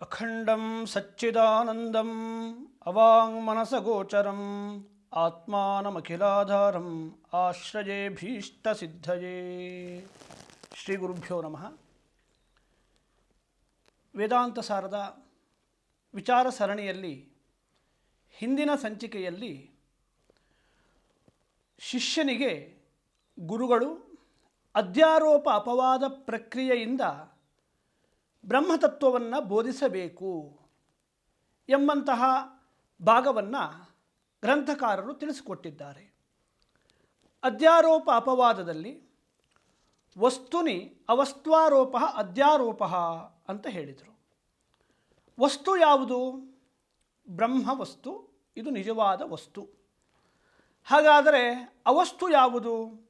ಅಖಂಡಂ ಸಚ್ಚಿದಾನಂದಂ ಅವಾಂಗ್ಮನಸಗೋಚರಂ ಆತ್ಮಾನಮಖಿಲಾಧಾರಂ ಆಶ್ರಯೇ ಭೀಷ್ಟಸಿದ್ಧಯೇ ಶ್ರೀ ಗುರುಭ್ಯೋ ನಮಃ. ವೇದಾಂತ ಸಾರದ ವಿಚಾರ ಸರಣಿಯಲ್ಲಿ ಹಿಂದಿನ ಸಂಚಿಕೆಯಲ್ಲಿ ಶಿಷ್ಯನಿಗೆ ಗುರುಗಳು ಅಧ್ಯಾರೋಪ ಅಪವಾದ ಪ್ರಕ್ರಿಯೆಯಿಂದ ಬ್ರಹ್ಮತತ್ವವನ್ನು ಬೋಧಿಸಬೇಕು ಎಂಬಂತಹ ಭಾಗವನ್ನು ಗ್ರಂಥಕಾರರು ತಿಳಿಸಿಕೊಟ್ಟಿದ್ದಾರೆ. ಅಧ್ಯಾರೋಪ ಅಪವಾದದಲ್ಲಿ ವಸ್ತುನಿ ಅವಸ್ತ್ವಾರೋಪ ಅಧ್ಯಾರೋಪ ಅಂತ ಹೇಳಿದರು. ವಸ್ತು ಯಾವುದು? ಬ್ರಹ್ಮ ವಸ್ತು, ಇದು ನಿಜವಾದ ವಸ್ತು. ಹಾಗಾದರೆ ಅವಸ್ತು ಯಾವುದು?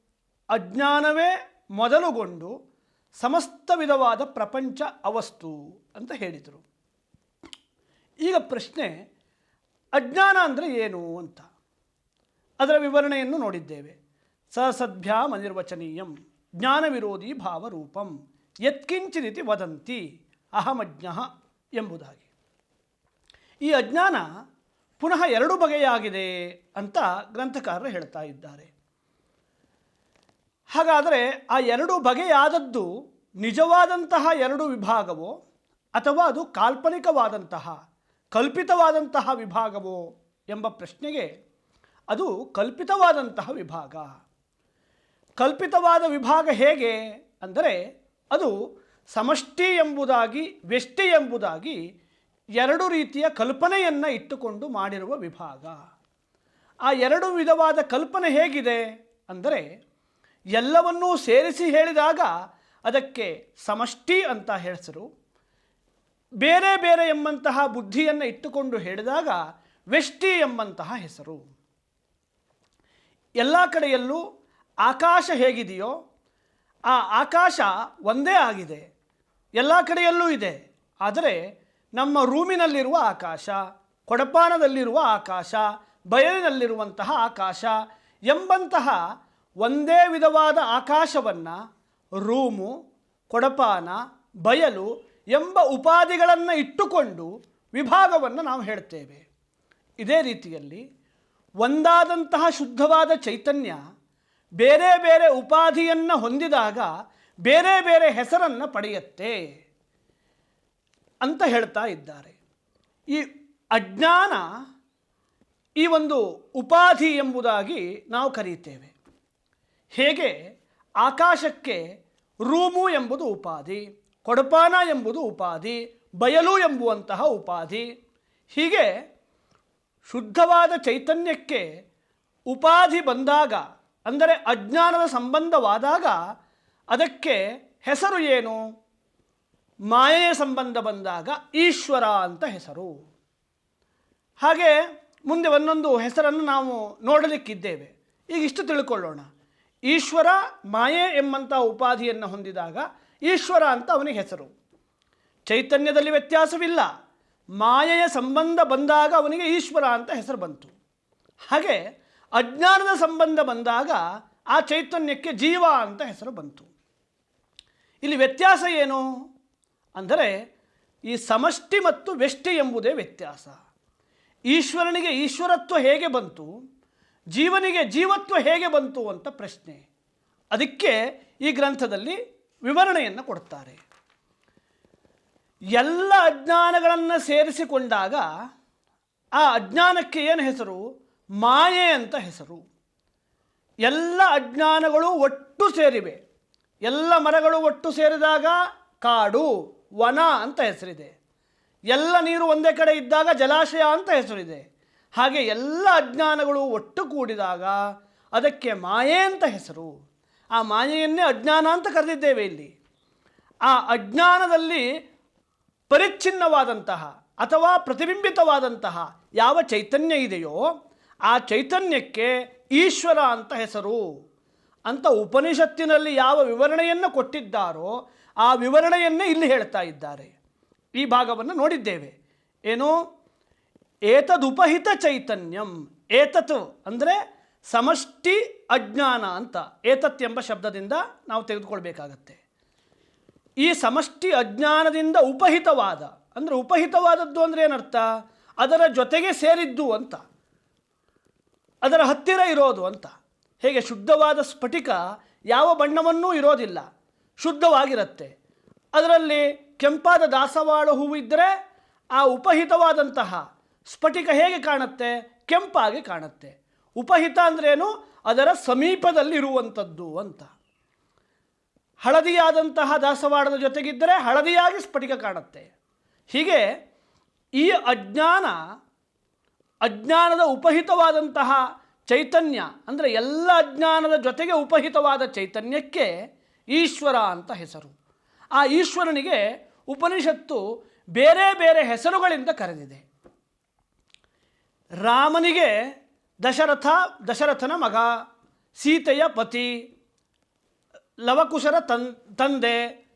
ಅಜ್ಞಾನವೇ ಮೊದಲುಗೊಂಡು ಸಮಸ್ತ ವಿಧವಾದ ಪ್ರಪಂಚ ಅವಸ್ತು ಅಂತ ಹೇಳಿದರು. ಈಗ ಪ್ರಶ್ನೆ, ಅಜ್ಞಾನ ಅಂದರೆ ಏನು ಅಂತ. ಅದರ ವಿವರಣೆಯನ್ನು ನೋಡಿದ್ದೇವೆ. ಸಸದ್ಭ್ಯಾಮ್ ಅನಿರ್ವಚನೀಯಂ ಜ್ಞಾನ ವಿರೋಧಿ ಭಾವರೂಪಂ, ಯತ್ಕಿಂಚಿದಿತಿ ವದಂತಿ, ಅಹಮಜ್ಞ ಎಂಬುದಾಗಿ. ಈ ಅಜ್ಞಾನ ಪುನಃ ಎರಡು ಬಗೆಯಾಗಿದೆ ಅಂತ ಗ್ರಂಥಕಾರರು ಹೇಳ್ತಾ ಇದ್ದಾರೆ. ಹಾಗಾದರೆ ಆ ಎರಡು ಬಗೆಯಾದದ್ದು ನಿಜವಾದಂತಹ ಎರಡು ವಿಭಾಗವೋ ಅಥವಾ ಅದು ಕಾಲ್ಪನಿಕವಾದಂತಹ, ಕಲ್ಪಿತವಾದಂತಹ ವಿಭಾಗವೋ ಎಂಬ ಪ್ರಶ್ನೆಗೆ ಅದು ಕಲ್ಪಿತವಾದಂತಹ ವಿಭಾಗ. ಕಲ್ಪಿತವಾದ ವಿಭಾಗ ಹೇಗೆ ಅಂದರೆ ಅದು ಸಮಷ್ಟಿ ಎಂಬುದಾಗಿ, ವ್ಯಷ್ಟಿ ಎಂಬುದಾಗಿ ಎರಡು ರೀತಿಯ ಕಲ್ಪನೆಯನ್ನು ಇಟ್ಟುಕೊಂಡು ಮಾಡಿರುವ ವಿಭಾಗ. ಆ ಎರಡು ವಿಧವಾದ ಕಲ್ಪನೆ ಹೇಗಿದೆ ಅಂದರೆ ಎಲ್ಲವನ್ನೂ ಸೇರಿಸಿ ಹೇಳಿದಾಗ ಅದಕ್ಕೆ ಸಮಷ್ಟಿ ಅಂತ ಹೆಸರು. ಬೇರೆ ಬೇರೆ ಎಂಬಂತಹ ಬುದ್ಧಿಯನ್ನು ಇಟ್ಟುಕೊಂಡು ಹೇಳಿದಾಗ ವೆಷ್ಟಿ ಎಂಬಂತಹ ಹೆಸರು. ಎಲ್ಲ ಕಡೆಯಲ್ಲೂ ಆಕಾಶ ಹೇಗಿದೆಯೋ ಆ ಆಕಾಶ ಒಂದೇ ಆಗಿದೆ. ಎಲ್ಲ ಕಡೆಯಲ್ಲೂ ಇದೆ. ಆದರೆ ನಮ್ಮ ರೂಮಿನಲ್ಲಿರುವ ಆಕಾಶ, ಕೊಡಪಾನದಲ್ಲಿರುವ ಆಕಾಶ, ಬಯಲಿನಲ್ಲಿರುವಂತಹ ಆಕಾಶ ಎಂಬಂತಹ ಒಂದೇ ವಿಧವಾದ ಆಕಾಶವನ್ನು, ರೂಮು, ಕೊಡಪಾನ, ಬಯಲು ಎಂಬ ಉಪಾಧಿಗಳನ್ನು ಇಟ್ಟುಕೊಂಡು ವಿಭಾಗವನ್ನು ನಾವು ಹೇಳ್ತೇವೆ. ಇದೇ ರೀತಿಯಲ್ಲಿ ಒಂದಾದಂತಹ ಶುದ್ಧವಾದ ಚೈತನ್ಯ ಬೇರೆ ಬೇರೆ ಉಪಾಧಿಯನ್ನು ಹೊಂದಿದಾಗ ಬೇರೆ ಬೇರೆ ಹೆಸರನ್ನು ಪಡೆಯುತ್ತೆ ಅಂತ ಹೇಳ್ತಾ ಇದ್ದಾರೆ. ಈ ಅಜ್ಞಾನ ಈ ಒಂದು ಉಪಾಧಿ ಎಂಬುದಾಗಿ ನಾವು ಕರೀತೇವೆ. ಹೇಗೆ ಆಕಾಶಕ್ಕೆ ರೂಮು ಎಂಬುದು ಉಪಾಧಿ, ಕೊಡಪಾನ ಎಂಬುದು ಉಪಾಧಿ, ಬಯಲು ಎಂಬುವಂತಹ ಉಪಾಧಿ. ಹೀಗೆ ಶುದ್ಧವಾದ ಚೈತನ್ಯಕ್ಕೆ ಉಪಾಧಿ ಬಂದಾಗ, ಅಂದರೆ ಅಜ್ಞಾನದ ಸಂಬಂಧವಾದಾಗ, ಅದಕ್ಕೆ ಹೆಸರು ಏನು? ಮಾಯೆಯ ಸಂಬಂಧ ಬಂದಾಗ ಈಶ್ವರ ಅಂತ ಹೆಸರು. ಹಾಗೆ ಮುಂದೆ ಒಂದೊಂದು ಹೆಸರನ್ನು ನಾವು ನೋಡಲಿಕ್ಕಿದ್ದೇವೆ. ಈಗ ಇಷ್ಟು ತಿಳ್ಕೊಳ್ಳೋಣ. ಈಶ್ವರ ಮಾಯೆ ಎಂಬಂಥ ಉಪಾಧಿಯನ್ನು ಹೊಂದಿದಾಗ ಈಶ್ವರ ಅಂತ ಅವನಿಗೆ ಹೆಸರು. ಚೈತನ್ಯದಲ್ಲಿ ವ್ಯತ್ಯಾಸವಿಲ್ಲ. ಮಾಯೆಯ ಸಂಬಂಧ ಬಂದಾಗ ಅವನಿಗೆ ಈಶ್ವರ ಅಂತ ಹೆಸರು ಬಂತು. ಹಾಗೆ ಅಜ್ಞಾನದ ಸಂಬಂಧ ಬಂದಾಗ ಆ ಚೈತನ್ಯಕ್ಕೆ ಜೀವ ಅಂತ ಹೆಸರು ಬಂತು. ಇಲ್ಲಿ ವ್ಯತ್ಯಾಸ ಏನು? ಅಂದರೆ ಈ ಸಮಷ್ಟಿ ಮತ್ತು ವ್ಯಷ್ಟಿ ಎಂಬುದೇ ವ್ಯತ್ಯಾಸ. ಈಶ್ವರನಿಗೆ ಈಶ್ವರತ್ವ ಹೇಗೆ ಬಂತು? ಜೀವನಿಗೆ ಜೀವತ್ವ ಹೇಗೆ ಬಂತು ಅಂತ ಪ್ರಶ್ನೆ. ಅದಕ್ಕೆ ಈ ಗ್ರಂಥದಲ್ಲಿ ವಿವರಣೆಯನ್ನು ಕೊಡ್ತಾರೆ. ಎಲ್ಲ ಅಜ್ಞಾನಗಳನ್ನು ಸೇರಿಸಿಕೊಂಡಾಗ ಆ ಅಜ್ಞಾನಕ್ಕೆ ಏನು ಹೆಸರು? ಮಾಯೆ ಅಂತ ಹೆಸರು. ಎಲ್ಲ ಅಜ್ಞಾನಗಳು ಒಟ್ಟು ಸೇರಿವೆ. ಎಲ್ಲ ಮರಗಳು ಒಟ್ಟು ಸೇರಿದಾಗ ಕಾಡು, ವನ ಅಂತ ಹೆಸರಿದೆ. ಎಲ್ಲ ನೀರು ಒಂದೇ ಕಡೆ ಇದ್ದಾಗ ಜಲಾಶಯ ಅಂತ ಹೆಸರಿದೆ. ಹಾಗೆ ಎಲ್ಲ ಅಜ್ಞಾನಗಳು ಒಟ್ಟು ಕೂಡಿದಾಗ ಅದಕ್ಕೆ ಮಾಯೆ ಅಂತ ಹೆಸರು. ಆ ಮಾಯೆಯನ್ನೇ ಅಜ್ಞಾನ ಅಂತ ಕರೆದಿದ್ದೇವೆ ಇಲ್ಲಿ. ಆ ಅಜ್ಞಾನದಲ್ಲಿ ಪರಿಚ್ಛಿನ್ನವಾದಂತಹ ಅಥವಾ ಪ್ರತಿಬಿಂಬಿತವಾದಂತಹ ಯಾವ ಚೈತನ್ಯ ಇದೆಯೋ ಆ ಚೈತನ್ಯಕ್ಕೆ ಈಶ್ವರ ಅಂತ ಹೆಸರು. ಅಂತ ಉಪನಿಷತ್ತಿನಲ್ಲಿ ಯಾವ ವಿವರಣೆಯನ್ನು ಕೊಟ್ಟಿದ್ದಾರೋ ಆ ವಿವರಣೆಯನ್ನೇ ಇಲ್ಲಿ ಹೇಳ್ತಾ ಇದ್ದಾರೆ. ಈ ಭಾಗವನ್ನು ನೋಡಿದ್ದೇವೆ. ಏನು ಏತದುಪಹಿತ ಚೈತನ್ಯಂ, ಏತತ್ ಅಂದರೆ ಸಮಷ್ಟಿ ಅಜ್ಞಾನ ಅಂತ, ಏತತ್ ಎಂಬ ಶಬ್ದದಿಂದ ನಾವು ತೆಗೆದುಕೊಳ್ಬೇಕಾಗತ್ತೆ. ಈ ಸಮಷ್ಟಿ ಅಜ್ಞಾನದಿಂದ ಉಪಹಿತವಾದ, ಅಂದರೆ ಉಪಹಿತವಾದದ್ದು ಅಂದರೆ ಏನರ್ಥ? ಅದರ ಜೊತೆಗೆ ಸೇರಿದ್ದು ಅಂತ, ಅದರ ಹತ್ತಿರ ಇರೋದು ಅಂತ. ಹೇಗೆ ಶುದ್ಧವಾದ ಸ್ಫಟಿಕ ಯಾವ ಬಣ್ಣವನ್ನೂ ಇರೋದಿಲ್ಲ, ಶುದ್ಧವಾಗಿರುತ್ತೆ. ಅದರಲ್ಲಿ ಕೆಂಪಾದ ದಾಸವಾಳ ಹೂವು ಇದ್ದರೆ ಆ ಉಪಹಿತವಾದಂತಹ ಸ್ಫಟಿಕ ಹೇಗೆ ಕಾಣುತ್ತೆ? ಕೆಂಪಾಗಿ ಕಾಣುತ್ತೆ. ಉಪಹಿತ ಅಂದ್ರೇನು? ಅದರ ಸಮೀಪದಲ್ಲಿರುವಂಥದ್ದು ಅಂತ. ಹಳದಿಯಾದಂತಹ ದಾಸವಾಡದ ಜೊತೆಗಿದ್ದರೆ ಹಳದಿಯಾಗಿ ಸ್ಫಟಿಕ ಕಾಣುತ್ತೆ. ಹೀಗೆ ಈ ಅಜ್ಞಾನ, ಅಜ್ಞಾನದ ಉಪಹಿತವಾದಂತಹ ಚೈತನ್ಯ, ಅಂದರೆ ಎಲ್ಲ ಅಜ್ಞಾನದ ಜೊತೆಗೆ ಉಪಹಿತವಾದ ಚೈತನ್ಯಕ್ಕೆ ಈಶ್ವರ ಅಂತ ಹೆಸರು. ಆ ಈಶ್ವರನಿಗೆ ಉಪನಿಷತ್ತು ಬೇರೆ ಬೇರೆ ಹೆಸರುಗಳಿಂದ ಕರೆದಿದೆ. ರಾಮನಿಗೆ ದಶರಥ, ದಶರಥನ ಮಗ, ಸೀತೆಯ ಪತಿ, ಲವಕುಶರ ತನ್, ತಂದೆ,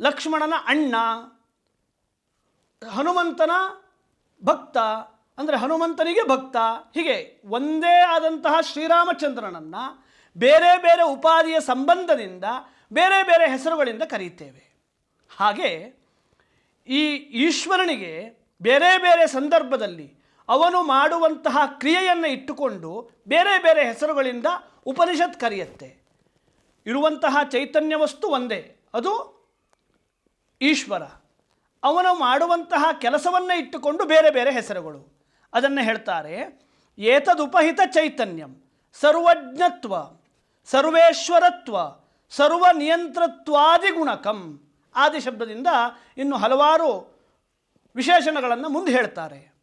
ಲಕ್ಷ್ಮಣನ ಅಣ್ಣ, ಹನುಮಂತನ ಭಕ್ತ, ಅಂದರೆ ಹನುಮಂತನಿಗೆ ಭಕ್ತ. ಹೀಗೆ ಒಂದೇ ಆದಂತಹ ಶ್ರೀರಾಮಚಂದ್ರನನ್ನು ಬೇರೆ ಬೇರೆ ಉಪಾಧಿಯ ಸಂಬಂಧದಿಂದ ಬೇರೆ ಬೇರೆ ಹೆಸರುಗಳಿಂದ ಕರೆಯುತ್ತೇವೆ ಹಾಗೆ ಈ ಈಶ್ವರನಿಗೆ ಬೇರೆ ಬೇರೆ ಸಂದರ್ಭದಲ್ಲಿ ಅವನು ಮಾಡುವಂತಹ ಕ್ರಿಯೆಯನ್ನು ಇಟ್ಟುಕೊಂಡು ಬೇರೆ ಬೇರೆ ಹೆಸರುಗಳಿಂದ ಉಪನಿಷತ್ ಕರೆಯುತ್ತೆ. ಇರುವಂತಹ ಚೈತನ್ಯ ವಸ್ತು ಒಂದೇ, ಅದು ಈಶ್ವರ. ಅವನು ಮಾಡುವಂತಹ ಕೆಲಸವನ್ನು ಇಟ್ಟುಕೊಂಡು ಬೇರೆ ಬೇರೆ ಹೆಸರುಗಳು. ಅದನ್ನು ಹೇಳ್ತಾರೆ, ಏತದುಪಹಿತ ಚೈತನ್ಯಂ, ಸರ್ವಜ್ಞತ್ವ, ಸರ್ವೇಶ್ವರತ್ವ ಸರ್ವ ನಿಯಂತ್ರತ್ವಾದಿ ಗುಣಕಂ ಆದಿ ಶಬ್ದದಿಂದ ಇನ್ನು ಹಲವಾರು ವಿಶೇಷಣಗಳನ್ನು ಮುಂದೆ ಹೇಳ್ತಾರೆ.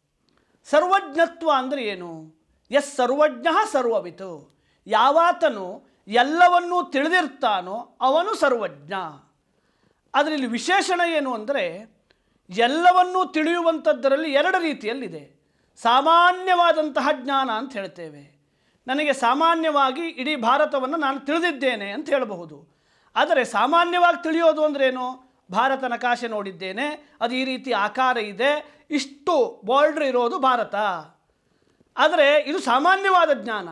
ಸರ್ವಜ್ಞತ್ವ ಅಂದರೆ ಏನು? ಎಸ್ ಸರ್ವಜ್ಞ ಸರ್ವವಿತು. ಯಾವಾತನು ಎಲ್ಲವನ್ನೂ ತಿಳಿದಿರ್ತಾನೋ ಅವನು ಸರ್ವಜ್ಞ. ಅದರಲ್ಲಿ ವಿಶೇಷಣ ಏನು ಅಂದರೆ ಎಲ್ಲವನ್ನೂ ತಿಳಿಯುವಂಥದ್ದರಲ್ಲಿ ಎರಡು ರೀತಿಯಲ್ಲಿದೆ. ಸಾಮಾನ್ಯವಾದಂತಹ ಜ್ಞಾನ ಅಂತ ಹೇಳ್ತೇವೆ. ನನಗೆ ಸಾಮಾನ್ಯವಾಗಿ ಇಡೀ ಭಾರತವನ್ನು ನಾನು ತಿಳಿದಿದ್ದೇನೆ ಅಂತ ಹೇಳಬಹುದು. ಆದರೆ ಸಾಮಾನ್ಯವಾಗಿ ತಿಳಿಯೋದು ಅಂದ್ರೇನು ಭಾರತ ನಕಾಶೆ ನೋಡಿದ್ದೇನೆ, ಅದು ಈ ರೀತಿ ಆಕಾರ ಇದೆ, ಇಷ್ಟು ಬಾರ್ಡ್ರ್ ಇರೋದು ಭಾರತ. ಆದರೆ ಇದು ಸಾಮಾನ್ಯವಾದ ಜ್ಞಾನ.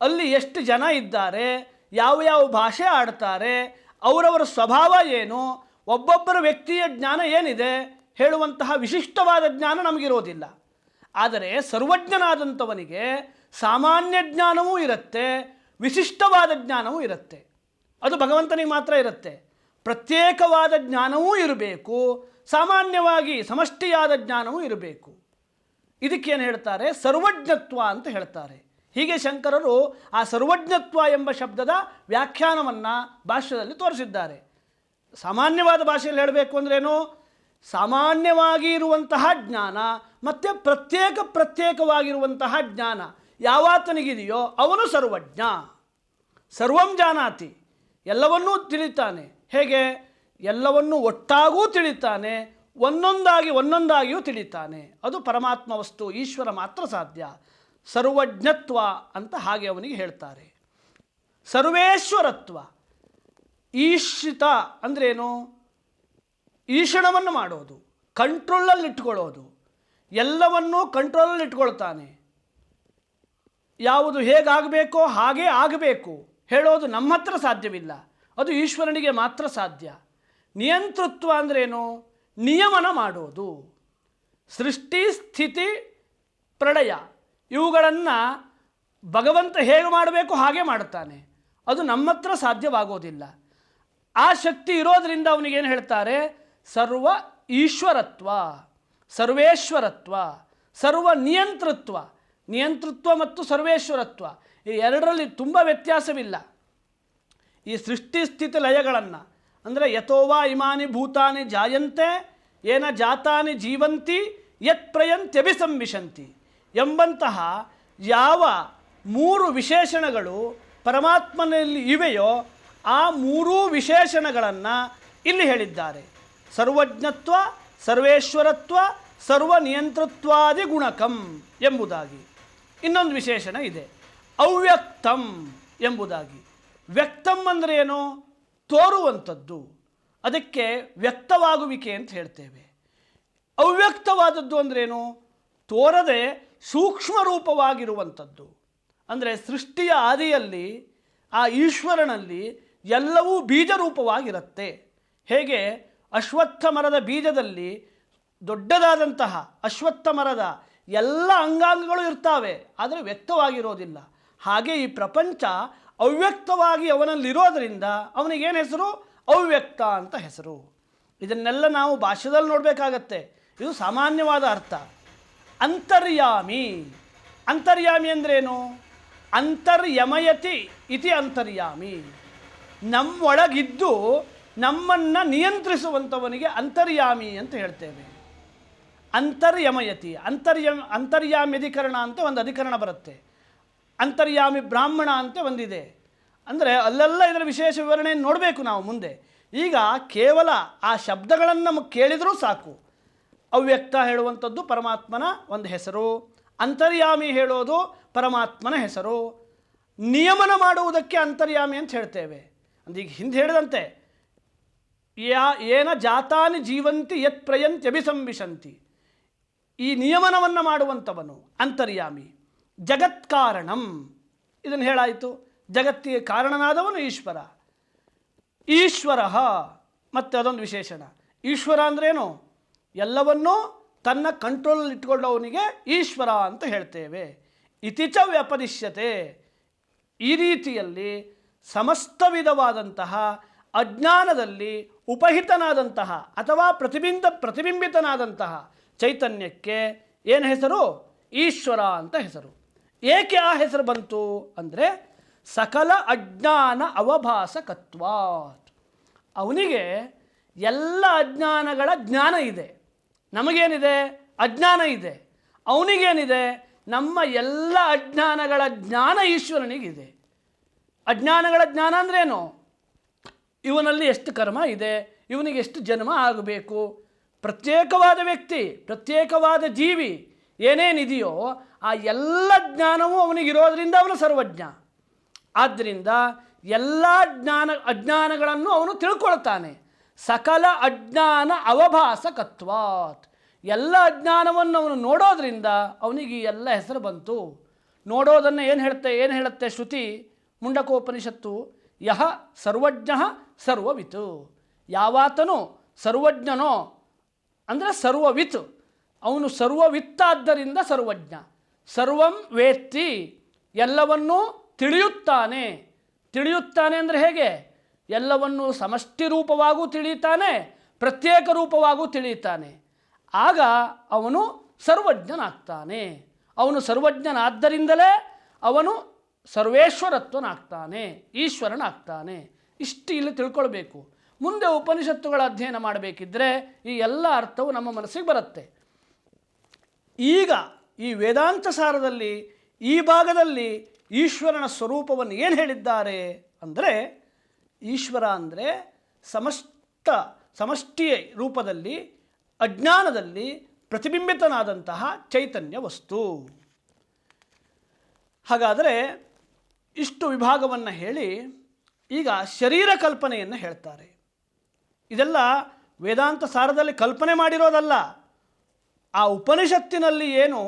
ಅಲ್ಲಿ ಎಷ್ಟು ಜನ ಇದ್ದಾರೆ, ಯಾವ ಯಾವ ಭಾಷೆ ಆಡ್ತಾರೆ, ಅವರವರ ಸ್ವಭಾವ ಏನು, ಒಬ್ಬೊಬ್ಬರ ವ್ಯಕ್ತಿಯ ಜ್ಞಾನ ಏನಿದೆ, ಹೇಳುವಂತಹ ವಿಶಿಷ್ಟವಾದ ಜ್ಞಾನ ನಮಗಿರೋದಿಲ್ಲ. ಆದರೆ ಸರ್ವಜ್ಞನಾದಂಥವನಿಗೆ ಸಾಮಾನ್ಯ ಜ್ಞಾನವೂ ಇರುತ್ತೆ, ವಿಶಿಷ್ಟವಾದ ಜ್ಞಾನವೂ ಇರುತ್ತೆ. ಅದು ಭಗವಂತನಿಗೆ ಮಾತ್ರ ಇರುತ್ತೆ. ಪ್ರತ್ಯೇಕವಾದ ಜ್ಞಾನವೂ ಇರಬೇಕು, ಸಾಮಾನ್ಯವಾಗಿ ಸಮಷ್ಟಿಯಾದ ಜ್ಞಾನವೂ ಇರಬೇಕು. ಇದಕ್ಕೇನು ಹೇಳ್ತಾರೆ? ಸರ್ವಜ್ಞತ್ವ ಅಂತ ಹೇಳ್ತಾರೆ. ಹೀಗೆ ಶಂಕರರು ಆ ಸರ್ವಜ್ಞತ್ವ ಎಂಬ ಶಬ್ದದ ವ್ಯಾಖ್ಯಾನವನ್ನು ಭಾಷ್ಯದಲ್ಲಿ ತೋರಿಸಿದ್ದಾರೆ. ಸಾಮಾನ್ಯವಾದ ಭಾಷೆಯಲ್ಲಿ ಹೇಳಬೇಕು ಅಂದ್ರೇನು? ಸಾಮಾನ್ಯವಾಗಿ ಇರುವಂತಹ ಜ್ಞಾನ, ಮತ್ತು ಪ್ರತ್ಯೇಕ ಪ್ರತ್ಯೇಕವಾಗಿರುವಂತಹ ಜ್ಞಾನ ಯಾವಾತನಿಗಿದೆಯೋ ಅವನು ಸರ್ವಜ್ಞ. ಸರ್ವಂ ಜಾನಾತಿ. ಎಲ್ಲವನ್ನೂ ತಿಳಿತಾನೆ. ಹೇಗೆ? ಎಲ್ಲವನ್ನೂ ಒಟ್ಟಾಗೂ ತಿಳಿತಾನೆ, ಒಂದೊಂದಾಗಿ ಒಂದೊಂದಾಗಿಯೂ ತಿಳಿತಾನೆ. ಅದು ಪರಮಾತ್ಮ ವಸ್ತು, ಈಶ್ವರ ಮಾತ್ರ ಸಾಧ್ಯ. ಸರ್ವಜ್ಞತ್ವ ಅಂತ ಹಾಗೆ ಅವನಿಗೆ ಹೇಳ್ತಾರೆ. ಸರ್ವೇಶ್ವರತ್ವ. ಈಶ್ರಿತ ಅಂದ್ರೇನು? ಈಶಣವನ್ನು ಮಾಡೋದು ಕಂಟ್ರೋಲಲ್ಲಿ ಇಟ್ಕೊಳ್ಳೋದು ಎಲ್ಲವನ್ನೂ ಕಂಟ್ರೋಲಲ್ಲಿ ಇಟ್ಕೊಳ್ತಾನೆ ಯಾವುದು ಹೇಗಾಗಬೇಕೋ ಹಾಗೇ ಆಗಬೇಕು. ಹೇಳೋದು ನಮ್ಮ ಹತ್ರ ಸಾಧ್ಯವಿಲ್ಲ. ಅದು ಈಶ್ವರನಿಗೆ ಮಾತ್ರ ಸಾಧ್ಯ. ನಿಯಂತೃತ್ವ ಅಂದ್ರೇನು? ನಿಯಮನ ಮಾಡೋದು. ಸೃಷ್ಟಿ, ಸ್ಥಿತಿ, ಪ್ರಳಯ, ಇವುಗಳನ್ನು ಭಗವಂತ ಹೇಗೆ ಮಾಡಬೇಕು ಹಾಗೆ ಮಾಡುತ್ತಾನೆ. ಅದು ನಮ್ಮ ಹತ್ರ ಸಾಧ್ಯವಾಗೋದಿಲ್ಲ. ಆ ಶಕ್ತಿ ಇರೋದರಿಂದ ಅವನಿಗೇನು ಹೇಳ್ತಾರೆ? ಸರ್ವ ಈಶ್ವರತ್ವ, ಸರ್ವೇಶ್ವರತ್ವ, ಸರ್ವ ನಿಯಂತೃತ್ವ. ನಿಯಂತೃತ್ವ ಮತ್ತು ಸರ್ವೇಶ್ವರತ್ವ. ಈ ಎರಡರಲ್ಲಿ ತುಂಬ ವ್ಯತ್ಯಾಸವಿಲ್ಲ. ಈ ಸೃಷ್ಟಿ ಸ್ಥಿತಿ ಲಯಗಳನ್ನು. ಅಂದರೆ ಯಥೋವಾ ಇಮಾನಿ ಭೂತಾನಿ ಜಾಯಂತೆ, ಏನ ಜಾತಾನಿ ಜೀವಂತಿ, ಯತ್ ಪ್ರಯಂತ್ಯಭಿಸಂವಿಶಂತಿ ಎಂಬಂತಹ ಯಾವ ಮೂರು ವಿಶೇಷಣಗಳು ಪರಮಾತ್ಮನಲ್ಲಿ ಇವೆಯೋ, ಆ ಮೂರೂ ವಿಶೇಷಣಗಳನ್ನು ಇಲ್ಲಿ ಹೇಳಿದ್ದಾರೆ. ಸರ್ವಜ್ಞತ್ವ, ಸರ್ವೇಶ್ವರತ್ವ ಸರ್ವ ನಿಯಂತೃತ್ವಾದಿ ಗುಣಕಂ ಎಂಬುದಾಗಿ. ಇನ್ನೊಂದು ವಿಶೇಷಣ ಇದೆ. ಅವ್ಯಕ್ತಂ ಎಂಬುದಾಗಿ. ವ್ಯಕ್ತಂ ಅಂದರೆ ಏನು? ತೋರುವಂಥದ್ದು. ಅದಕ್ಕೆ ವ್ಯಕ್ತವಾಗುವಿಕೆ ಅಂತ ಹೇಳ್ತೇವೆ. ಅವ್ಯಕ್ತವಾದದ್ದು ಅಂದ್ರೇನು ತೋರದೆ ಸೂಕ್ಷ್ಮ ರೂಪವಾಗಿರುವಂಥದ್ದು ಅಂದರೆ ಸೃಷ್ಟಿಯ ಆದಿಯಲ್ಲಿ, ಆ ಈಶ್ವರನಲ್ಲಿ ಎಲ್ಲವೂ ಬೀಜ ರೂಪವಾಗಿರುತ್ತೆ ಹೇಗೆ? ಅಶ್ವತ್ಥ ಮರದ ಬೀಜದಲ್ಲಿ ದೊಡ್ಡದಾದಂತಹ ಅಶ್ವತ್ಥ ಮರದ ಎಲ್ಲ ಅಂಗಾಂಗಗಳು ಇರ್ತಾವೆ. ಆದರೆ ವ್ಯಕ್ತವಾಗಿರೋದಿಲ್ಲ. ಹಾಗೆ ಈ ಪ್ರಪಂಚ ಅವ್ಯಕ್ತವಾಗಿ ಅವನಲ್ಲಿರೋದರಿಂದ ಅವನಿಗೇನು ಹೆಸರು? ಅವ್ಯಕ್ತ ಅಂತ ಹೆಸರು. ಇದನ್ನೆಲ್ಲ ನಾವು ಭಾಷೆದಲ್ಲಿ ನೋಡಬೇಕಾಗತ್ತೆ. ಇದು ಸಾಮಾನ್ಯವಾದ ಅರ್ಥ. ಅಂತರ್ಯಾಮಿ. ಅಂತರ್ಯಾಮಿ ಅಂದ್ರೇನು? ಅಂತರ್ಯಮಯತಿ ಇತಿ ಅಂತರ್ಯಾಮಿ. ನಮ್ಮೊಳಗಿದ್ದು ನಮ್ಮನ್ನು ನಿಯಂತ್ರಿಸುವಂಥವನಿಗೆ ಅಂತರ್ಯಾಮಿ ಅಂತ ಹೇಳ್ತೇವೆ. ಅಂತರ್ಯಮಯತಿ. ಅಂತರ್ಯಮ ಅಂತರ್ಯಾಮ್ಯಧಿಕರಣ ಅಂತ ಒಂದು ಅಧಿಕರಣ ಬರುತ್ತೆ. ಅಂತರ್ಯಾಮಿ ಬ್ರಾಹ್ಮಣ ಅಂತ ಒಂದಿದೆ ಅಂದರೆ ಅಲ್ಲೆಲ್ಲ ಇದರ ವಿಶೇಷ ವಿವರಣೆಯನ್ನು ನೋಡಬೇಕು ನಾವು ಮುಂದೆ. ಈಗ ಕೇವಲ ಆ ಶಬ್ದಗಳನ್ನು ಕೇಳಿದರೂ ಸಾಕು. ಅವ್ಯಕ್ತ ಹೇಳುವಂಥದ್ದು ಪರಮಾತ್ಮನ ಒಂದು ಹೆಸರು. ಅಂತರ್ಯಾಮಿ ಹೇಳೋದು ಪರಮಾತ್ಮನ ಹೆಸರು. ನಿಯಮನ ಮಾಡುವುದಕ್ಕೆ ಅಂತರ್ಯಾಮಿ ಅಂತ ಹೇಳ್ತೇವೆ. ಅಂದೀಗ ಹಿಂದೆ ಹೇಳಿದಂತೆ, ಯಾ ಏನ ಜಾತಾನಿ ಜೀವಂತಿ ಯತ್ ಪ್ರಯಂತಿ ಅಭಿಸಂಬಿಶಂತಿ ಈ ನಿಯಮನವನ್ನು ಮಾಡುವಂಥವನು ಅಂತರ್ಯಾಮಿ. ಜಗತ್ಕಾರಣಂ. ಇದನ್ನು ಹೇಳಾಯಿತು. ಜಗತ್ತಿಗೆ ಕಾರಣನಾದವನು ಈಶ್ವರ. ಈಶ್ವರ. ಮತ್ತು ಅದೊಂದು ವಿಶೇಷಣ. ಈಶ್ವರ ಅಂದ್ರೇನು? ಎಲ್ಲವನ್ನೂ ತನ್ನ ಕಂಟ್ರೋಲಲ್ಲಿ ಇಟ್ಕೊಳ್ಳೋವನಿಗೆ ಈಶ್ವರ ಅಂತ ಹೇಳ್ತೇವೆ. ಇತಿಚ ವ್ಯಪದಿಶ್ಯತೆ. ಈ ರೀತಿಯಲ್ಲಿ ಸಮಸ್ತ ವಿಧವಾದಂತಹ ಅಜ್ಞಾನದಲ್ಲಿ ಉಪಹಿತನಾದಂತಹ ಅಥವಾ ಪ್ರತಿಬಿಂಬ ಪ್ರತಿಬಿಂಬಿತನಾದಂತಹ ಚೈತನ್ಯಕ್ಕೆ ಏನು ಹೆಸರು? ಈಶ್ವರ ಅಂತ ಹೆಸರು. ಏಕೆ ಆ ಹೆಸರು ಬಂತು ಅಂದರೆ ಸಕಲ ಅಜ್ಞಾನ ಅವಭಾಸಕತ್ವಾತ್. ಅವನಿಗೆ ಎಲ್ಲ ಅಜ್ಞಾನಗಳ ಜ್ಞಾನ ಇದೆ. ನಮಗೇನಿದೆ? ಅಜ್ಞಾನ ಇದೆ. ಅವನಿಗೇನಿದೆ? ನಮ್ಮ ಎಲ್ಲ ಅಜ್ಞಾನಗಳ ಜ್ಞಾನ ಈಶ್ವರನಿಗಿದೆ. ಅಜ್ಞಾನಗಳ ಜ್ಞಾನ ಅಂದ್ರೇನು? ಇವನಲ್ಲಿ ಎಷ್ಟು ಕರ್ಮ ಇದೆ, ಇವನಿಗೆ ಎಷ್ಟು ಜನ್ಮ ಆಗಬೇಕು? ಪ್ರತ್ಯೇಕವಾದ ವ್ಯಕ್ತಿ, ಪ್ರತ್ಯೇಕವಾದ ಜೀವಿ ಏನೇನಿದೆಯೋ ಆ ಎಲ್ಲ ಜ್ಞಾನವೂ ಅವನಿಗಿರೋದ್ರಿಂದ ಅವನು ಸರ್ವಜ್ಞ. ಆದ್ದರಿಂದ ಎಲ್ಲ ಜ್ಞಾನ, ಅಜ್ಞಾನಗಳನ್ನು ಅವನು ತಿಳ್ಕೊಳ್ತಾನೆ. ಸಕಲ ಅಜ್ಞಾನ ಅವಭಾಸಕತ್ವಾತ್. ಎಲ್ಲ ಅಜ್ಞಾನವನ್ನು ಅವನು ನೋಡೋದ್ರಿಂದ ಅವನಿಗೆ ಎಲ್ಲ ಹೆಸರು ಬಂತು. ನೋಡೋದನ್ನು ಏನು ಹೇಳುತ್ತೆ ಏನು ಹೇಳುತ್ತೆ ಶ್ರುತಿ? ಮುಂಡಕೋಪನಿಷತ್ತು. ಯಹ ಸರ್ವಜ್ಞ ಸರ್ವವಿತು. ಯಾವಾತನು ಸರ್ವಜ್ಞನೋ, ಅಂದರೆ ಸರ್ವವಿತ್. ಅವನು ಸರ್ವವಿತ್ತಾದ್ದರಿಂದ ಸರ್ವಜ್ಞ. ಸರ್ವಂ ವೇತ್ತಿ, ಎಲ್ಲವನ್ನೂ ತಿಳಿಯುತ್ತಾನೆ. ತಿಳಿಯುತ್ತಾನೆ ಅಂದರೆ ಹೇಗೆ? ಎಲ್ಲವನ್ನು ಸಮಷ್ಟಿ ರೂಪವಾಗೂ ತಿಳಿಯುತ್ತಾನೆ, ಪ್ರತ್ಯೇಕ ರೂಪವಾಗೂ ತಿಳಿಯುತ್ತಾನೆ. ಆಗ ಅವನು ಸರ್ವಜ್ಞನಾಗ್ತಾನೆ. ಅವನು ಸರ್ವಜ್ಞನಾದ್ದರಿಂದಲೇ ಅವನು ಸರ್ವೇಶ್ವರತ್ವನಾಗ್ತಾನೆ, ಈಶ್ವರನಾಗ್ತಾನೆ. ಇಷ್ಟು ಇಲ್ಲಿ ತಿಳ್ಕೊಳ್ಬೇಕು. ಮುಂದೆ ಉಪನಿಷತ್ತುಗಳ ಅಧ್ಯಯನ ಮಾಡಬೇಕಿದ್ರೆ ಈ ಎಲ್ಲ ಅರ್ಥವು ನಮ್ಮ ಮನಸ್ಸಿಗೆ ಬರುತ್ತೆ. ಈಗ ಈ ವೇದಾಂತ ಸಾರದಲ್ಲಿ ಈ ಭಾಗದಲ್ಲಿ ಈಶ್ವರನ ಸ್ವರೂಪವನ್ನು ಏನು ಹೇಳಿದ್ದಾರೆ ಅಂದರೆ ಈಶ್ವರ ಅಂದರೆ ಸಮಸ್ತ ಸಮಷ್ಟಿಯ ರೂಪದಲ್ಲಿ, ಅಜ್ಞಾನದಲ್ಲಿ ಪ್ರತಿಬಿಂಬಿತನಾದಂತಹ ಚೈತನ್ಯ ವಸ್ತು. ಹಾಗಾದರೆ ಇಷ್ಟು ವಿಭಾಗವನ್ನು ಹೇಳಿ ಈಗ ಶರೀರ ಕಲ್ಪನೆಯನ್ನು ಹೇಳ್ತಾರೆ. ಇದೆಲ್ಲ ವೇದಾಂತ ಸಾರದಲ್ಲಿ ಕಲ್ಪನೆ ಮಾಡಿರೋದಲ್ಲ. ಆ ಉಪನಿಷತ್ತಿನಲ್ಲಿ ಏನು